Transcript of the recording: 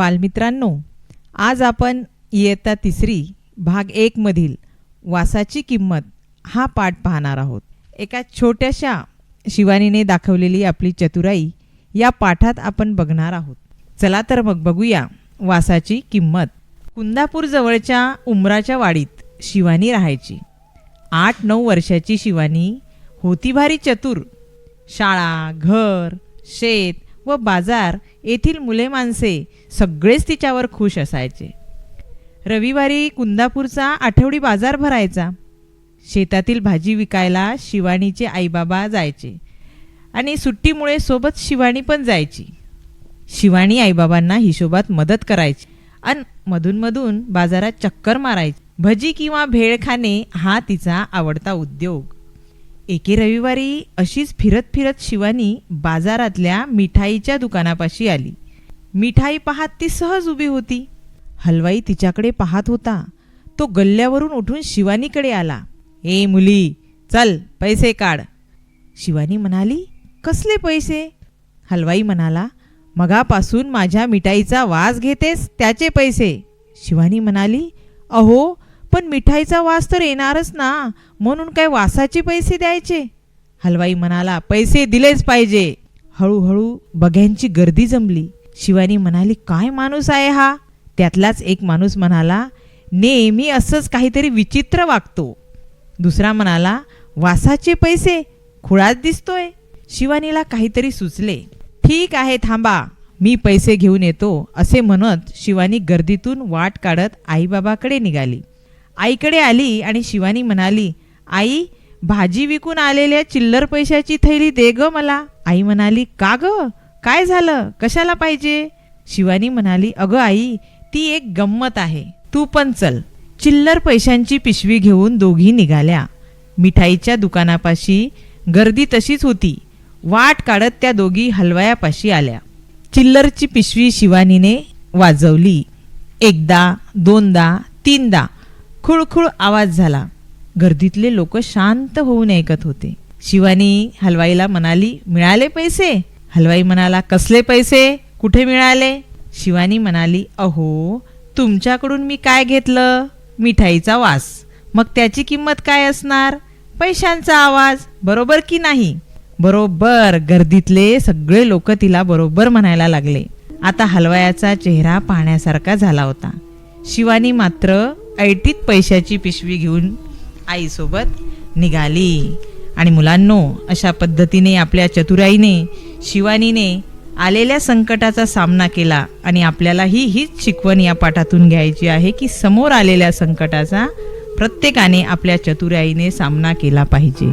बालमित्रांनो आज आपण इयत्ता तिसरी भाग एकमधील वासाची किंमत हा पाठ पाहणार आहोत. एका छोट्याशा शिवानीने दाखवलेली आपली चतुराई या पाठात आपण बघणार आहोत. चला तर मग बघूया वासाची किंमत. कुंदापूर जवळच्या उमराच्या वाडीत शिवानी राहायची. आठ नऊ वर्षाची शिवानी होती भारी चतुर. शाळा घर शेत व बाजार येथील मुले माणसे सगळेच तिच्यावर खुश असायचे. रविवारी कुंदापूरचा आठवडी बाजार भरायचा. शेतातील भाजी विकायला शिवानीचे आईबाबा जायचे आणि सुट्टीमुळे सोबत शिवानी पण जायची. शिवानी आईबाबांना हिशोबात मदत करायची आणि मधूनमधून बाजारात चक्कर मारायची. भजी किंवा भेळ खाणे हा तिचा आवडता उद्योग. एके रविवारी अशीच फिरत फिरत शिवानी बाजारातल्या मिठाईच्या दुकानापाशी आली. मिठाई पाहत ती सहज उभी होती. हलवाई तिच्याकडे पाहत होता. तो गल्ल्यावरून उठून शिवानीकडे आला. ए मुली चल पैसे काढ. शिवानी म्हणाली कसले पैसे? हलवाई म्हणाला मगापासून माझ्या मिठाईचा वास घेतेस त्याचे पैसे. शिवानी म्हणाली अहो पण मिठाईचा वास तर येणारच ना. म्हणून काय वासाचे पैसे द्यायचे? हलवाई म्हणाला पैसे दिलेच पाहिजे. हळूहळू बघ्यांची गर्दी जमली. शिवानी म्हणाली काय माणूस आहे हा? त्यातलाच एक माणूस म्हणाला नेहमी असंच काहीतरी विचित्र वागतो. दुसरा म्हणाला वासाचे पैसे खुळाच दिसतोय. शिवानीला काहीतरी सुचले ठीक आहे थांबा मी पैसे घेऊन येतो असे म्हणत शिवानी गर्दीतून वाट काढत आईबाबाकडे निघाली. आईकडे आली आणि शिवानी म्हणाली आई भाजी विकून आलेल्या चिल्लर पैशाची थैली दे ग मला. आई म्हणाली का ग? काय झालं? कशाला पाहिजे? शिवानी म्हणाली अगं आई ती एक गंमत आहे. तू पण चल. चिल्लर पैशांची पिशवी घेऊन दोघी निघाल्या. मिठाईच्या दुकानापाशी गर्दी तशीच होती. वाट काढत त्या दोघी हलवायापाशी आल्या. चिल्लरची पिशवी शिवानीने वाजवली. एकदा दोनदा तीनदा खुळखुळ आवाज झाला. गर्दीतले लोक शांत होऊन ऐकत होते. शिवानी हलवाईला म्हणाली मिळाले पैसे हलवाई म्हणाला कसले पैसे? कुठे मिळाले शिवानी म्हणाली अहो तुमच्याकडून मी काय घेतलं? मिठाईचा वास. मग त्याची किंमत काय असणार? पैशांचा आवाज बरोबर की नाही बरोबर गर्दीतले सगळे लोक तिला बरोबर म्हणायला लागले. आता हलवायाचा चेहरा पाहण्यासारखा झाला होता. शिवानी मात्र ऐटीत पैशाची पिशवी घेऊन आईसोबत निघाली. आणि मुलांनो अशा पद्धतीने आपल्या चतुराईने शिवानीने आलेल्या संकटाचा सामना केला आणि आपल्यालाही हीच शिकवण या पाठातून घ्यायची आहे की समोर आलेल्या संकटाचा प्रत्येकाने आपल्या चतुराईने सामना केला पाहिजे.